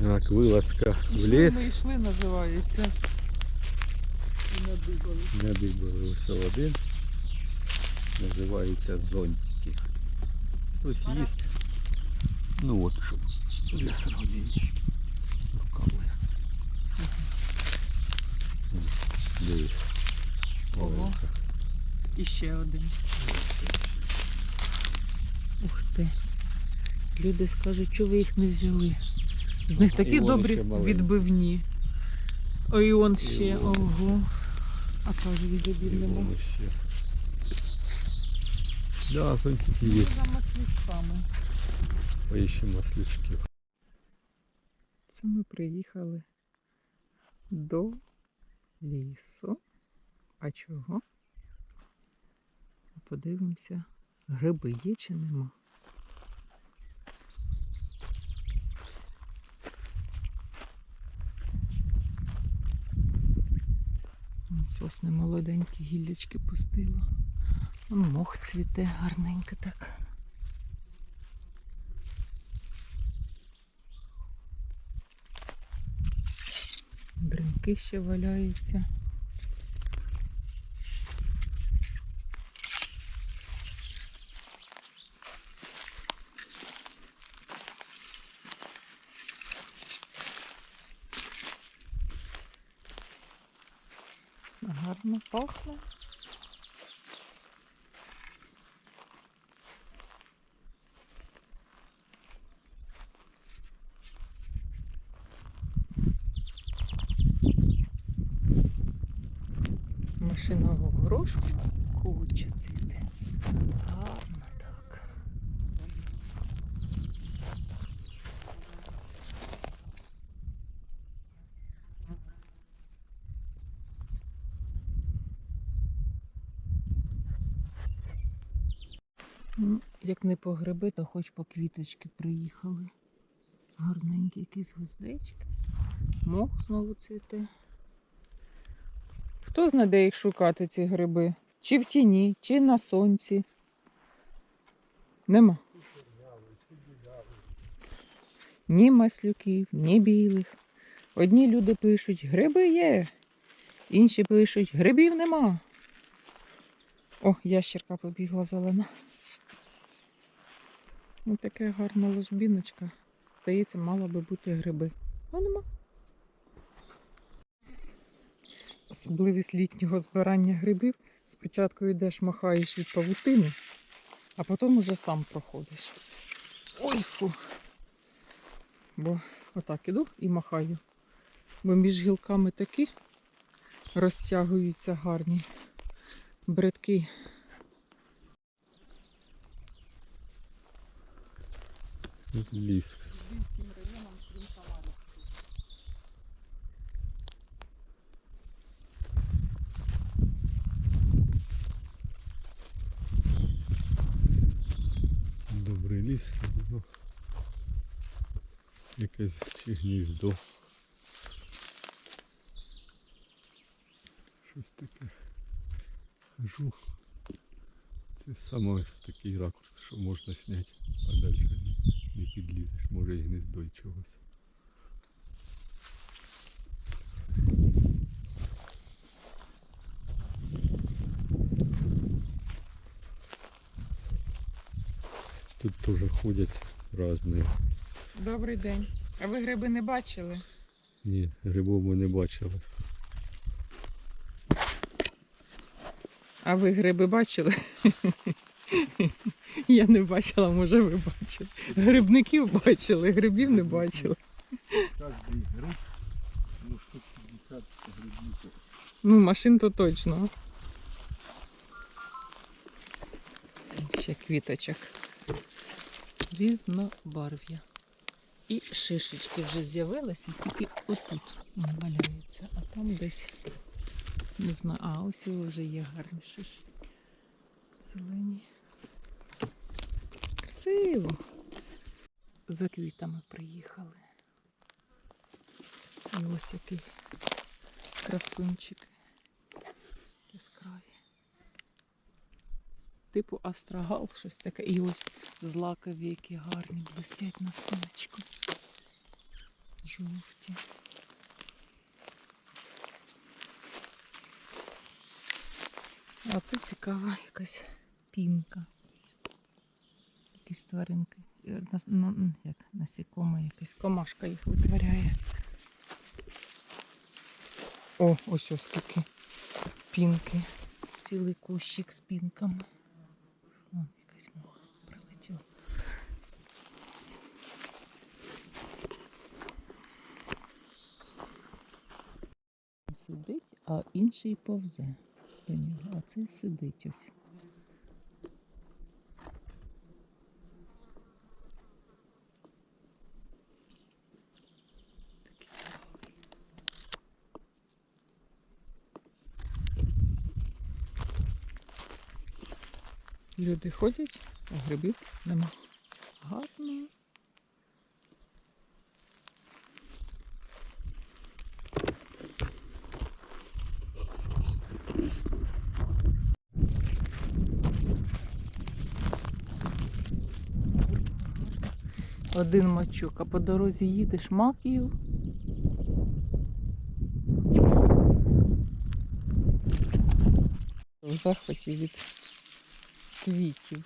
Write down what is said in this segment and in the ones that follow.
Так, вилазка в ліс. ми йшли, називається. І надибали. Надибали ось один. Називається зонтики. Хтось є. Ну от щоб для сравнення. Руками. М, Дивись. Ого. І ще один. Ух ти. Люди скажуть, що ви їх не взяли. З них такі добрі відбивні. Ой, он ще, ого. А кажуть, І відбивнемо. Да, зонтики є. За масличками. Поищем маслячків. Це ми приїхали до лісу. А чого? Подивимося, гриби є чи нема. Сосни молоденькі гіллячки пустило. Мох цвіте гарненько так. Бринки ще валяються. Гарно пахне. Машинового горошку куча цвіте. Гарно так. Ну, як не по гриби, то хоч по квіточки приїхали. Гарненькі якісь гвоздечки. Мох знову цвіте. Хто знає, де їх шукати, ці гриби? Чи в тіні, чи на сонці? Нема. Ні маслюків, ні білих. Одні люди пишуть, гриби є, інші пишуть, грибів нема. О, ящерка побігла зелена. Ось така гарна ложбіночка. Здається, мало би бути гриби. А нема. Особливість літнього збирання грибів. Спочатку йдеш, махаєш від павутини, а потім уже сам проходиш. Ой, фу. Бо отак іду і махаю. Бо між гілками такі розтягуються гарні бридки. Ліс. Добрий ліс. Ну, якесь чи гніздо. Щось таке. Хожу. Це саме такий ракурс, що можна зняти, далі не, підлізеш, може і гніздо і чогось. Тут теж ходять різні. Добрий день. А ви гриби не бачили? Ні, грибов ми не бачили. А ви гриби бачили? Я не бачила, може ви бачили. Грибників бачили, грибів не бачили. Каждый гриб, ну штук 50 грибников. Ну, машин то точно. Ще квіточок. Різнобарв'я. І шишечки вже з'явилися, тільки отут валяються, а там десь не знаю. А, ось вже є гарні шишечки. Зелені. Красиво. За квітами приїхали. І ось який красунчик. Яскраві. Типу астрагал, щось таке. І ось злакові, які гарні, блистять на сонечку. жовті. А це цікава якась пінка. Якісь тваринки. Е, ну, Як насікома, якась комашка їх витворяє. О, ось ось скільки пінки. Цілий кущик з пінками. О, якась муха прилетіла. Сидить, а інший повзе до нього. А цей сидить ось. Люди ходять, а грибів нема. Гарно. Один мачок, а по дорозі їдеш маків. В захваті від квітів.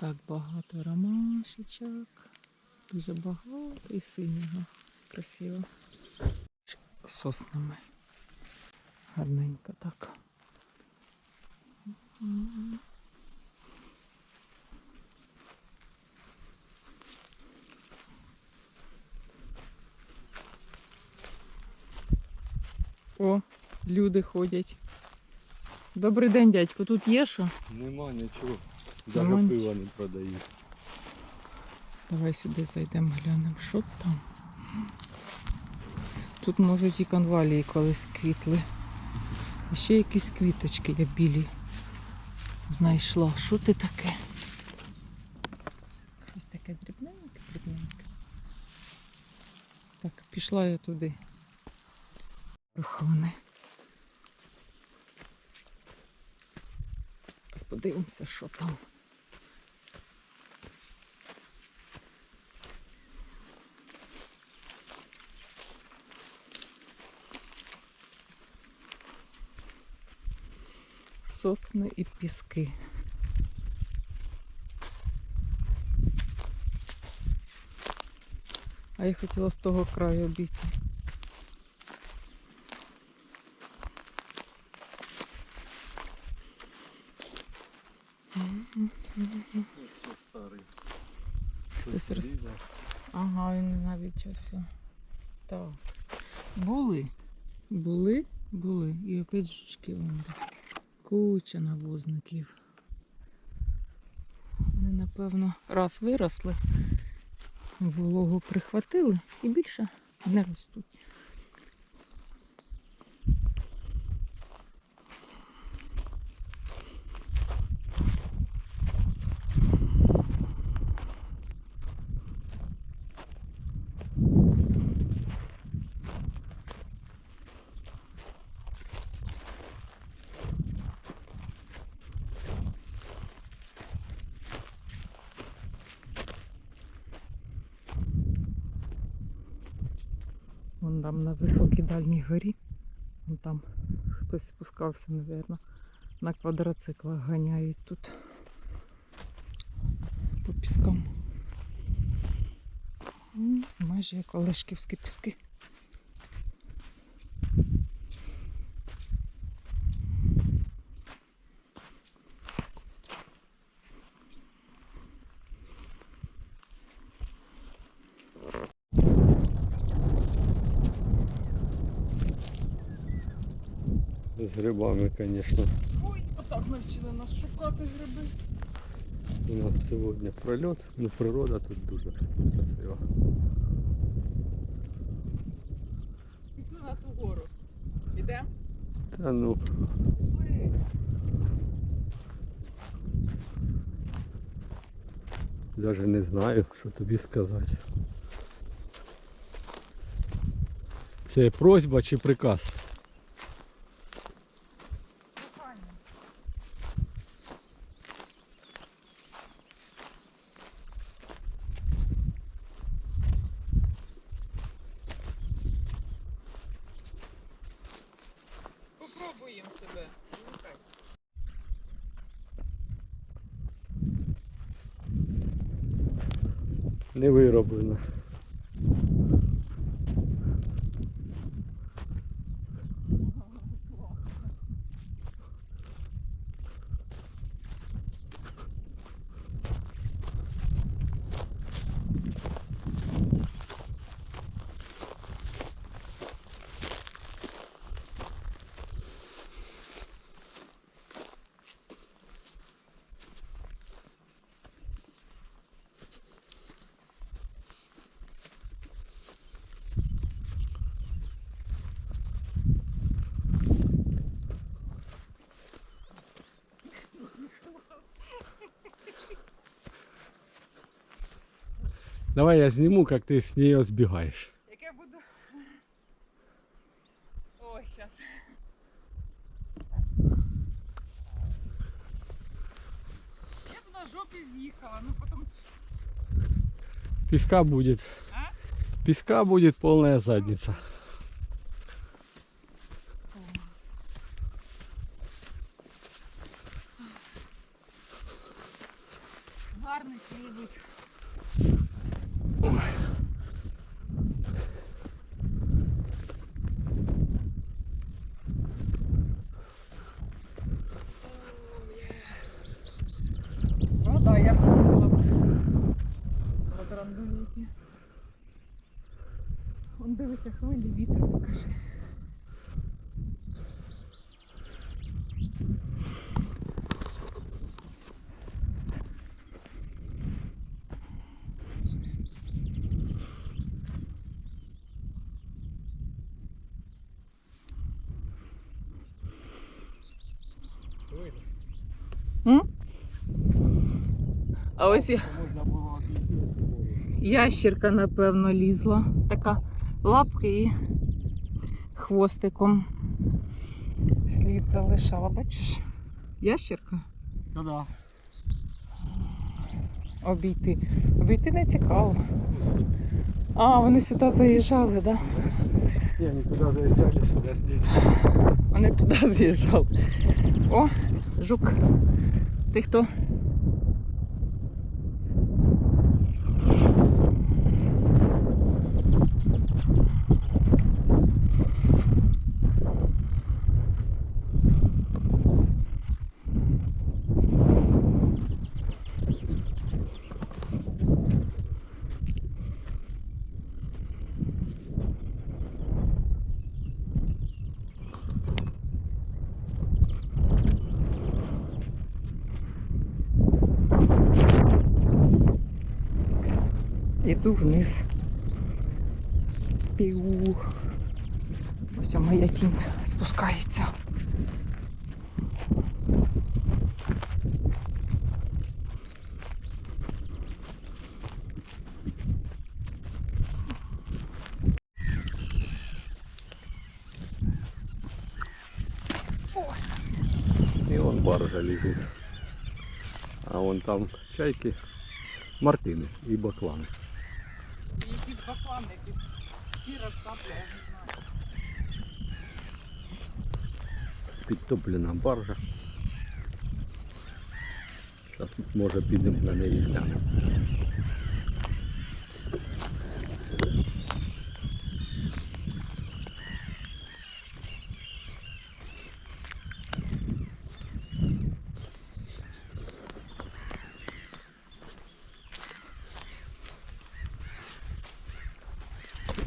Так багато ромашечок. Дуже багато і синього. Красиво. Соснами. Гарненько так. О, люди ходять. Добрий день, дядько. Тут є що? Нема нічого. Нема пива не продають. Давай сюди зайдемо, глянемо, що там. Тут можуть і конвалії колись квітли. А ще якісь квіточки я білі знайшла. Що ти таке? Щось таке дрібненьке, дрібненьке. Так, пішла я туди. Верховне. Зараз Подивимося, що там. Сосни і піски. А я хотіла з того краю обійти. Все старий. Різав. Ага, він навіть ось. Так. Були. Були, були. І опять жучки вон. Куча навозників. Вони, напевно, раз виросли, вологу прихватили і більше не ростуть. Там на високій дальній горі. Вон там хтось спускався, мабуть, на квадроциклах ганяють тут по піскам. Майже як Олешківські піски. З грибами, звісно. Ой, отак навчили нас шукати гриби. У нас сьогодні прольот, ну природа тут дуже красива. На ту гору. Ідемо? Та ну, Пішли. навіть не знаю, що тобі сказати. Це просьба чи приказ? Не вироблено. Давай я сниму, как ты с нее сбегаешь. Як я буду. Ой, зараз. Я б на жопі з'їхала, ну потім. Песка будет. А? Песка будет полная задница. Клас. Гарний клімат. А ось ящерка, напевно, лізла. Така лапки і хвостиком слід залишала. Бачиш? Ящерка? Да-да. Обійти. Обійти не цікаво. А, вони сюди заїжджали, так? Да? Не, они туда заезжали, сюда здесь. Вони туди з'їжджали. О, жук. Ти хто? Іду вниз. Піу. Ось моя тінь спускається. И он баржа лежит. А вон там чайки, мартины и бакланы. Якісь якийсь. сіра цапля, я не знаю. Підтоплена баржа. Зараз може підемо на неї глянемо.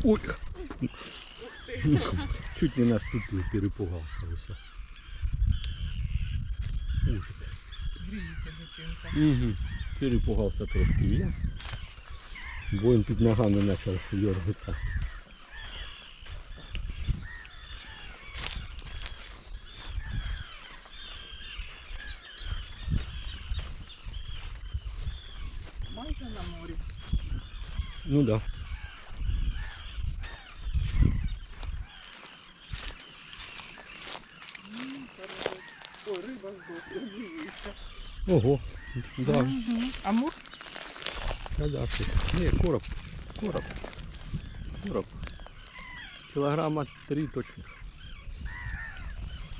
Ой, чуть не наступил, перепугался. Все. Ужас. Гріється дитинка. Угу. Перепугався трошки і я. Бо він під ногами почав дергатися. Майже на морі. Ну да. Ого. Да. Мгм. Амур? Да, да. тут. Не, короб. Короб. Короб. Килограмма три точно.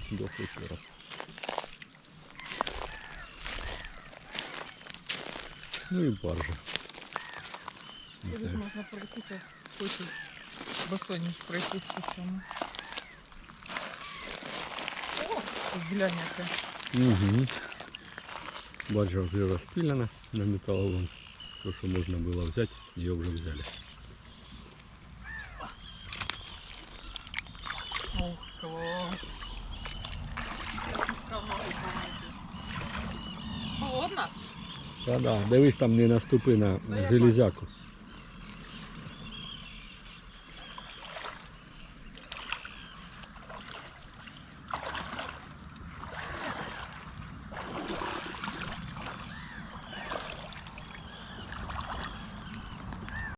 Дохлый короб. Ну и баржа. Тут можна пройтися, хочу босоніж пройтись по цьому. О, глянь яке. Угу. Баржа вже розпилена на металлолом. Все, що можна було взяти, нее вже взяли. Холодно? Та да, дивись там не наступи на я железяку.